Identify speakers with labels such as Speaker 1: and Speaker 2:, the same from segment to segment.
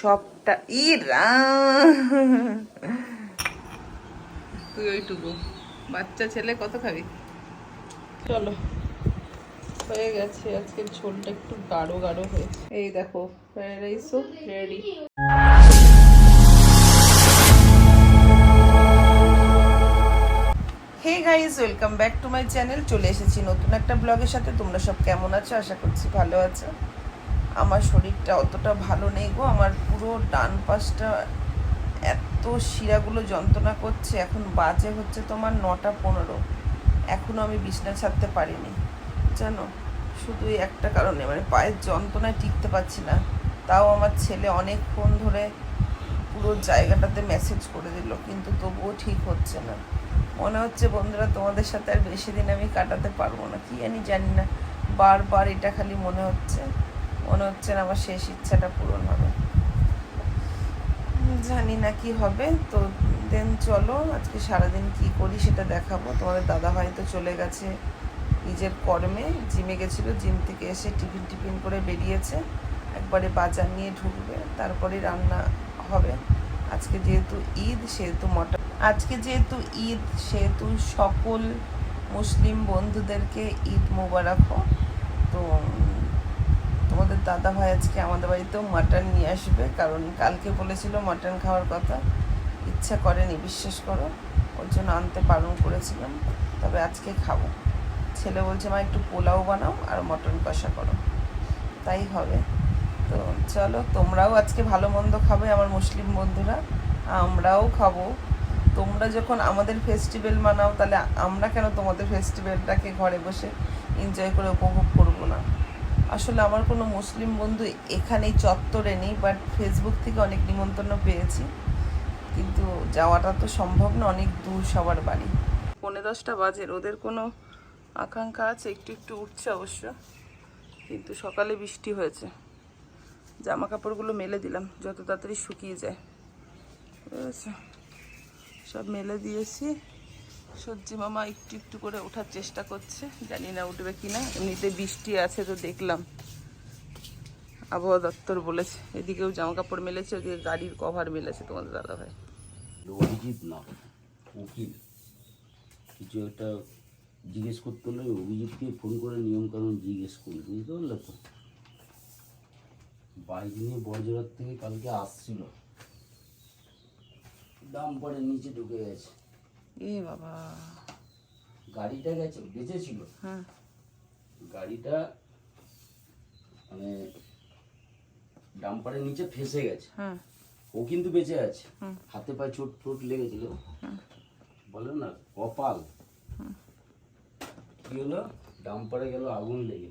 Speaker 1: সবটা ইরা। তুই ওইটুকু। বাচ্চা ছেলে কত খাবি? চলো। হয়ে গেছে। আজকের ঝোলটা একটু গাঢ় গাঢ় হয়েছে। এই দেখো fried রাইসও ready hey guys welcome back to my channel চলে এসেছি নতুন একটা ব্লগের সাথে। তোমরা সব কেমন আছো? আশা করছি ভালো আছো। আমার শরীরটা অতটা ভালো নেই গো। আমার পুরো ডান পাশটা এত শিরাগুলো যন্ত্রণা করছে, এখন বাজে হচ্ছে তোমার নটা পনেরো। এখনও আমি বিছনা ছাড়তে পারিনি। জানো, শুধু একটা কারণে মানে পায়ের যন্ত্রণায় টিকতে পারছি না। তাও আমার ছেলে অনেকক্ষণ ধরে পুরো জায়গাটাতে মেসেজ করে দিল, কিন্তু তবুও ঠিক হচ্ছে না। মনে হচ্ছে, বন্ধুরা, তোমাদের সাথে আর বেশি দিন আমি কাটাতে পারব না। কি জানি জানি না। বারবার এটা খালি মনে হচ্ছে। মনে হচ্ছে আমার শেষ ইচ্ছাটা পূরণ হবে। জানি না কি হবে। তো দেন চলো, আজকে সারাদিন কি করি সেটা দেখাবো। তোমাদের দাদা হয়তো চলে গেছে নিজের কর্মে। জিমে গেছিল, জিম থেকে এসে টিফিন টিফিন করে বেরিয়েছে। একবারে বাজার নিয়ে ঢুকবে, তারপরে রান্না হবে। আজকে যেহেতু ঈদ, সেহেতু মটন আজকে যেহেতু ঈদ, সেহেতু সকল মুসলিম বন্ধুদেরকে ঈদ মোবারক তো দাদা ভাই আজকে আমাদের বাড়িতেও মাটন নিয়ে আসবে, কারণ কালকে বলেছিল মাটন খাওয়ার কথা। ইচ্ছা করেনি, বিশ্বাস করো, ওর জন্য আনতে বারণ করেছিলাম, তবে আজকে খাব। ছেলে বলছে, মা, একটু পোলাও বানাও আর মটন কষা করো। তাই হবে। তো চলো, তোমরাও আজকে ভালো মন্দ খাবে, আমার মুসলিম বন্ধুরা। আমরাও খাব। তোমরা যখন আমাদের ফেস্টিভ্যাল মানাও, তাহলে আমরা কেন তোমাদের ফেস্টিভ্যালটাকে ঘরে বসে এনজয় করে উপভোগ আসলে আমার কোনো মুসলিম বন্ধু এখানেই চত্বরে নেই বাট ফেসবুক থেকে অনেক নিমন্ত্রণ পেয়েছি। কিন্তু যাওয়াটা তো সম্ভব না, অনেক দূর সবার বাড়ি। পনেরো দশটা বাজে ওদের কোনো আকাঙ্ক্ষা আছে? একটু একটু উঠছে অবশ্য, কিন্তু সকালে বৃষ্টি হয়েছে। জামা কাপড়গুলো মেলে দিলাম, যত তাড়াতাড়ি শুকিয়ে যায়। ঠিক আছে, সব মেলে দিয়েছি। সবজি মামা একটু একটু করে ওঠার চেষ্টা করছে। জানি না উঠবে কি না এমনিতে বৃষ্টি আছে তো দেখলাম। আবহাওয়া দপ্তর বলেছে। এদিকেও জামা কাপড় মেলেছে, ওদিকে গাড়ির কভার মেলেছে তোমাদের দাদা ভাই।
Speaker 2: অভিজিৎ না, উকিল। কিছু একটা জিজ্ঞেস করতে হলে অভিজিৎকে ফোন করে নিয়ম কানুন জিজ্ঞেস করি বুঝতে পারলে তো? বাইক নিয়ে বজরার থেকে কালকে আসছিল। ডাম্পারের নিচে ঢুকে গেছে।
Speaker 1: এ বাবা।
Speaker 2: গাড়িটা গেছে বেঁচে ছিল
Speaker 1: হ্যাঁ।
Speaker 2: গাড়িটা মানে ডাম্পারের নিচে ফেসে গেছে।
Speaker 1: হ্যাঁ।
Speaker 2: ও কিন্তু বেঁচে আছে। হাতে পায়ে চোট ফোট লেগেছিল। বলে না কপাল। কি হলো? ডাম্পারে গেল আগুন লেগে।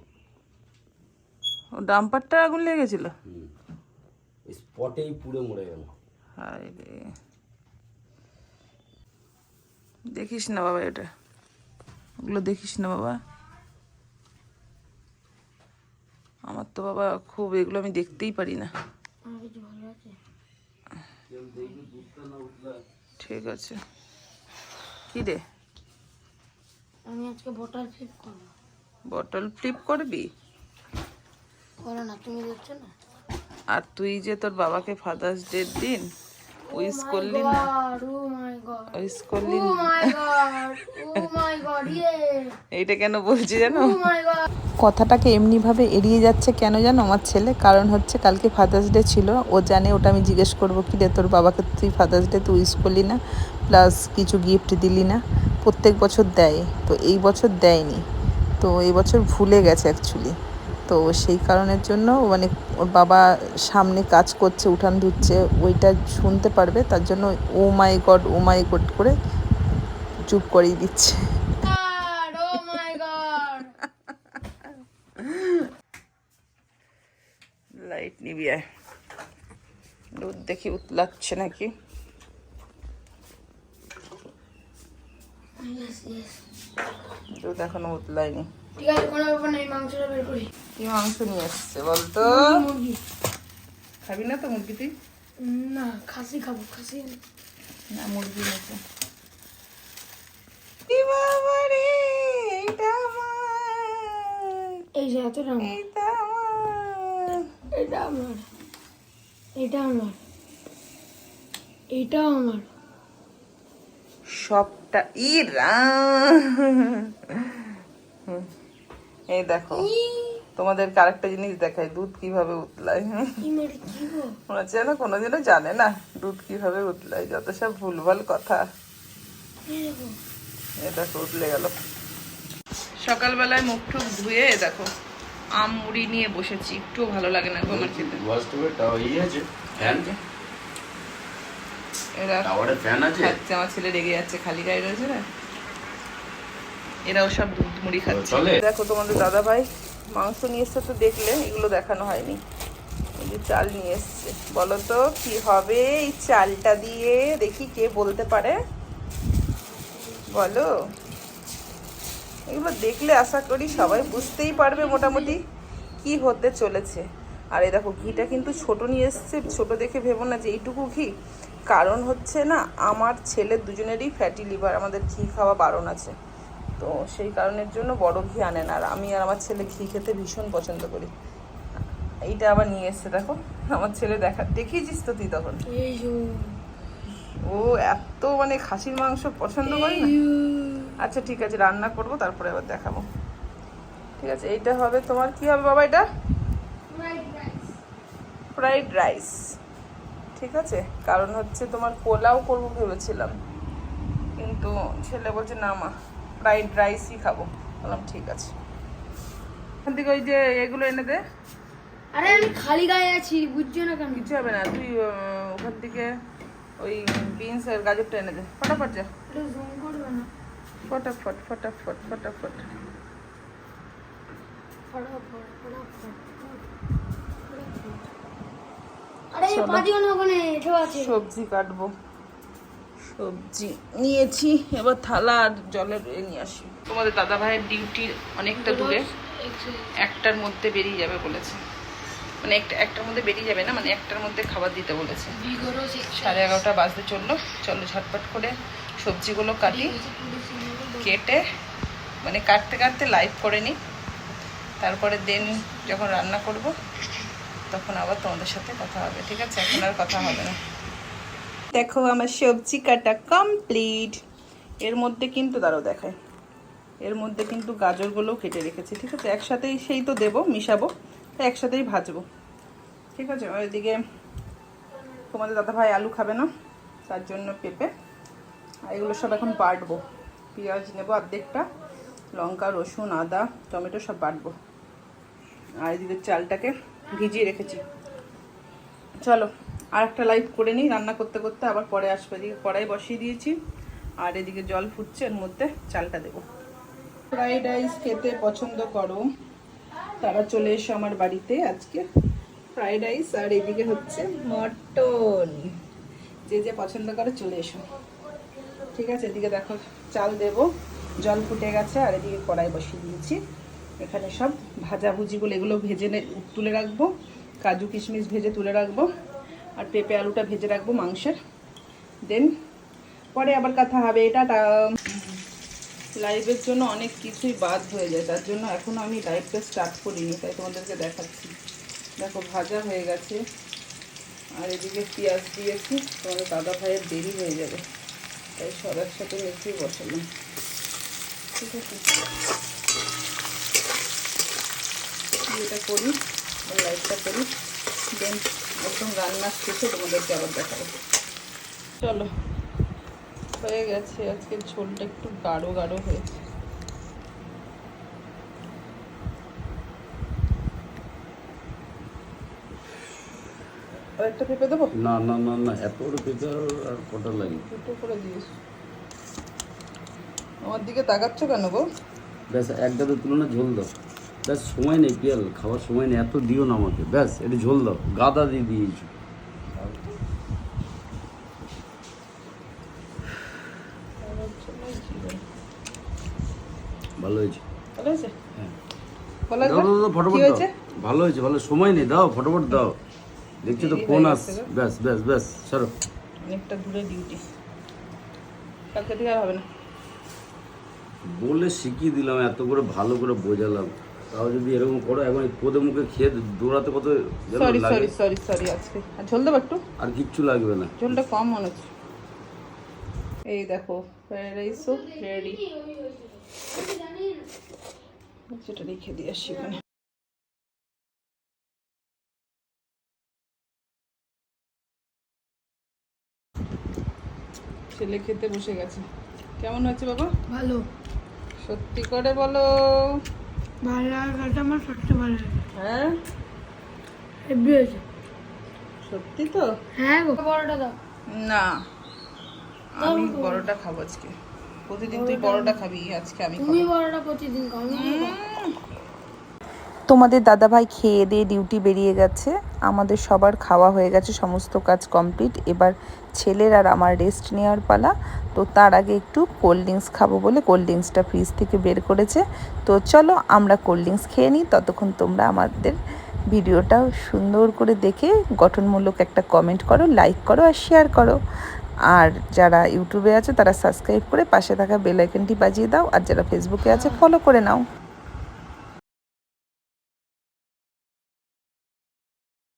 Speaker 1: ও ডাম্পারটা আগুন লেগেছিল?
Speaker 2: হুম। স্পটেই পুড়ে মরে গেল।
Speaker 1: হায় রে। দেখিস না বাবা এটা। ওগুলো দেখিস না বাবা। আমার তো বাবা খুব এগুলো আমি দেখতেই পারি না। ঠিক আছে। কি রে?
Speaker 3: আমি আজকে বটার ফ্লিপ করব।
Speaker 1: বটল ফ্লিপ করবি?
Speaker 3: করো না তুমি দেখছ না?
Speaker 1: আর তুই যে তোর বাবাকে ফাদার্স ডের দিন উইস করলি না।
Speaker 3: ও মাই গড।
Speaker 1: উইস করলি
Speaker 3: ও
Speaker 1: না।
Speaker 3: মাই গড ও মাই গড ইয়ে।
Speaker 1: এইটা কেন বলছি জানো?
Speaker 3: Oh my God.
Speaker 1: কথাটাকে এমনিভাবে এড়িয়ে যাচ্ছে কেন জানো আমার ছেলে? কারণ হচ্ছে কালকে ফাদার্স ডে ছিল ও জানে ওটা আমি জিজ্ঞেস করব কি রে তোর বাবাকে তুই ফাদার্স ডে তুই উইস করলি না? প্লাস কিছু গিফট দিলি না? প্রত্যেক বছর দেয় তো এই বছর দেয়নি। তো এই বছর ভুলে গেছে অ্যাকচুয়ালি তো সেই কারণের জন্য মানে ওর বাবা সামনে কাজ করছে উঠান ধুচ্ছে ওইটা শুনতে পারবে তার জন্য ও my god O my god করে চুপ করিয়ে দিচ্ছে। লাইট নিবি আয় দুধ দেখি উতলাচ্ছে নাকি? দুধ এখনও উতলায়নি।
Speaker 3: ঠিক আছে কোনো ব্যাপার নেই মাংসটা বের করি।
Speaker 1: কি মাংস নিয়ে এসছে বলতো?
Speaker 3: মুরগি।
Speaker 1: খাবি না তো মুরগি তুই?
Speaker 3: না খাসি খাব খাসি
Speaker 1: না। মুরগি
Speaker 3: এই যে এত
Speaker 1: এটা আমার।
Speaker 3: এটা আমার। এটা আমার। এটাও আমার।
Speaker 1: সবটা ইরা এই দেখো। তোমাদেরকে আরেকটা জিনিস দেখাই দুধ কীভাবে উতলায়।
Speaker 3: কি মেরে কি গো?
Speaker 1: মনে হচ্ছে যেন কোনোদিনও জানে না দুধ কীভাবে উতলায় যত সব ভুলভাল কথা।
Speaker 3: এই দেখো
Speaker 1: এ দেখো উতলে গেল। সকালবেলায় মুখ টুক ধুয়ে দেখো আম মুড়ি নিয়ে বসেছি। একটু ভালো লাগে না গো আমার খেতে।
Speaker 2: বাস্তবেটা আছে ফ্যান
Speaker 1: এরা আমার ছেলে রেগে যাচ্ছে খালি গায়ে রয়েছে না? এরাও সব দুধ মুড়ি খাচ্ছে। দেখো তোমাদের দাদা ভাই মাংস নিয়ে এসছে তো দেখলে এগুলো দেখানো হয়নি। এই যে চাল নিয়ে এসছে। বলো তো কি হবে এই চালটা দিয়ে? দেখি কে বলতে পারে। বলো। এগুলো দেখলে আশা করি সবাই বুঝতেই পারবে মোটামুটি কি হতে চলেছে। আর এই দেখো ঘিটা কিন্তু ছোট নিয়ে এসছে। ছোট দেখে ভেবো না যে এইটুকু ঘি। কারণ হচ্ছে না আমার ছেলে দুজনেরই ফ্যাটি লিভার আমাদের ঘি খাওয়া বারণ আছে। তো সেই কারণের জন্য বড় ঘি আনে না আর আমি আর আমার ছেলে ঘি খেতে ভীষণ পছন্দ করি। এইটা আবার নিয়ে এসছে দেখো। আমার ছেলে দেখা দেখিয়েছিস তো তুই তখন? ও। এত মানে খাসির মাংস পছন্দ করে না? আচ্ছা ঠিক আছে রান্না করব তারপরে আবার দেখাবো। ঠিক আছে এইটা হবে তোমার কি হবে বাবা এটা? ফ্রাইড রাইস ঠিক আছে কারণ হচ্ছে তোমার পোলাও করব ভেবেছিলাম। কিন্তু ছেলে বলছে না মা ফ্রাইড রাইসই খাব। বললাম ঠিক আছে। ওখান থেকে ওই যে এগুলো এনে দে।
Speaker 3: আরে আমি খালি গায়ে আছি বুঝছ না কেন?
Speaker 1: কিছু হবে না তুই ওখান থেকে ওই বিনস আর গাজরটা এনে দে। ফটাফট যা। ফটাফট ফটাফট ফটাফট। সবজি কাটবো। সবজি নিয়েছি। এবার থালা আর জলের নিয়ে আসি। তোমাদের দাদা ভাইয়ের ডিউটি অনেকটা দূরে। একটার মধ্যে বেরিয়ে যাবে বলেছে। মানে একটা একটার মধ্যে বেরিয়ে যাবে না মানে একটার মধ্যে খাবার দিতে বলেছে। সাড়ে এগারোটা বাজতে চলল। চলো ঝটপট করে সবজিগুলো কাটি কেটে মানে কাটতে কাটতে লাইভ করে নিই। তারপরে দেন যখন রান্না করব তখন আবার তোমাদের সাথে কথা হবে ঠিক আছে? এখন আর কথা হবে না। দেখো আমার সবজি কাটা কমপ্লিট এর মধ্যে কিন্তু, দাঁড়াও দেখায় এর মধ্যে কিন্তু গাজরগুলোও কেটে রেখেছি, ঠিক আছে? একসাথেই সেই তো দেবো, মিশাবো একসাথেই ভাজবো। ঠিক আছে? এদিকে তোমাদের দাদা ভাই আলু খাবে না, তার জন্য পেঁপে। আর এগুলো সব এখন বাটবো। পেঁয়াজ নেব অর্ধেকটা, লঙ্কা, রসুন, আদা, টমেটো সব বাটবো। আর এদিকে চালটাকে ভিজিয়ে রেখেছি। চলো। আর একটা লাইভ করে নিই, রান্না করতে করতে আবার পরে আসবে, এদিকে কড়াই বসিয়ে দিয়েছি, আর এদিকে জল ফুটছে, এর মধ্যে চালটা দেবো। ফ্রাইড রাইস খেতে পছন্দ করো, তারা চলে এসো আমার বাড়িতে আজকে। ফ্রাইড রাইস আর এদিকে হচ্ছে মটন। যে যে পছন্দ করে চলে এসো। ঠিক আছে, এদিকে দেখো চাল দেব, জল ফুটে গেছে, আর এদিকে কড়াই বসিয়ে দিয়েছি। এখানে সব ভাজাভুজিগুলো এগুলো ভেজে তুলে রাখব, কাজু কিশমিশ ভেজে তুলে রাখব। আর পেঁপে আলুটা ভেজে রাখব মাংসের। দেন পরে আবার কথা হবে এটা লাইভের জন্য অনেক কিছুই বাদ হয়ে যায়। তার জন্য এখনও আমি লাইভটা স্টার্ট করিনি, তাই তোমাদেরকে দেখাচ্ছি। দেখো, ভাজা হয়ে গেছে। আর এদিকে পেঁয়াজ দিয়েছি। তোমাদের দাদা ভাইয়ের দেরি হয়ে যাবে। তাই সবার সাথে মেখেই বসালাম। ঠিক আছে? এটা করি লাইটটা করি। দেন একদম রান্না শেষে তোমাদেরকে আবার দেখাবো। চলো হয়ে গেছে। আজকে ঝোলটা একটু গাঢ় গাঢ় হয়েছে। আর একটা পেঁপে দেবো?
Speaker 2: না না না না এত পেঁপে আর- কটা লাগে?
Speaker 1: দুটো করে আমার দিকে তাকাচ্ছ কেন গো?
Speaker 2: ব্যাস এক গাদা তুলনা ঝোল দাও। ব্যাস সময় নেই পিয়াল খাওয়ার সময় নেই এত দিও না আমাকে ব্যাস এটা ঝোল দাও গাদা দিয়ে দিয়েছ। ভালো হয়েছে?
Speaker 1: ভালো হয়েছে?
Speaker 2: হ্যাঁ। দাও। ফটোফট ভালো হয়েছে ভালো সময় নেই দাও ফটোফট দাও। দেখছ তো ফোন আস ব্যাস ব্যাস ব্যাস সরো।
Speaker 1: অনেকটা দূরে ডিউটি কালকে থেকে আর হবে না।
Speaker 2: বলে শিখিয়ে দিলাম এত করে ভালো করে বোঝালাম। তাও যদি এরকম করো এখন কোদে মুখে খেয়ে দৌড়াতে কত
Speaker 4: সরি সরি সরি সরি আজকে। আর ঝোল দেবো একটু?
Speaker 2: আর কিচ্ছু লাগবে না।
Speaker 4: ঝোলটা কম মনে হচ্ছে। এই দেখো ফ্রাইড রাইসও রেডি সেটা রেখে দিয়ে আসি ওখানে ছেলে খেতে বসে গেছে। কেমন হয়েছে বাবা?
Speaker 3: ভালো।
Speaker 4: সত্যি করে বলো।
Speaker 3: ভালো লাগাটা আমার সত্যি ভালো লাগে।
Speaker 4: হ্যাঁ?
Speaker 3: হেভি হয়েছে।
Speaker 4: সত্যি তো?
Speaker 3: হ্যাঁ বড়টা দাও।
Speaker 4: না আমি বড়টা খাব আজকে। প্রতিদিন তুই বড়টা খাবি আজকে আমি
Speaker 3: তুমি বড়টা প্রতিদিন খাও?
Speaker 1: তোমাদের দাদাভাই খেয়ে দিয়ে ডিউটি বেরিয়ে গেছে। আমাদের সবার খাওয়া হয়ে গেছে, সমস্ত কাজ কমপ্লিট এবার ছেলের আর আমার রেস্ট নেওয়ার পালা। তো তার আগে একটু কোল্ড ড্রিঙ্কস খাব বলে কোল্ড ড্রিঙ্কসটা ফ্রিজ থেকে বের করেছে। তো চলো আমরা কোল্ড ড্রিঙ্কস খেয়ে নিই। ততক্ষণ তোমরা আমাদের ভিডিওটা সুন্দর করে দেখে গঠনমূলক একটা কমেন্ট করো লাইক করো আর শেয়ার করো। আর যারা ইউটিউবে আছে তারা সাবস্ক্রাইব করে পাশে থাকা বেল আইকনটি বাজিয়ে দাও। আর যারা ফেসবুকে আছে ফলো করে নাও।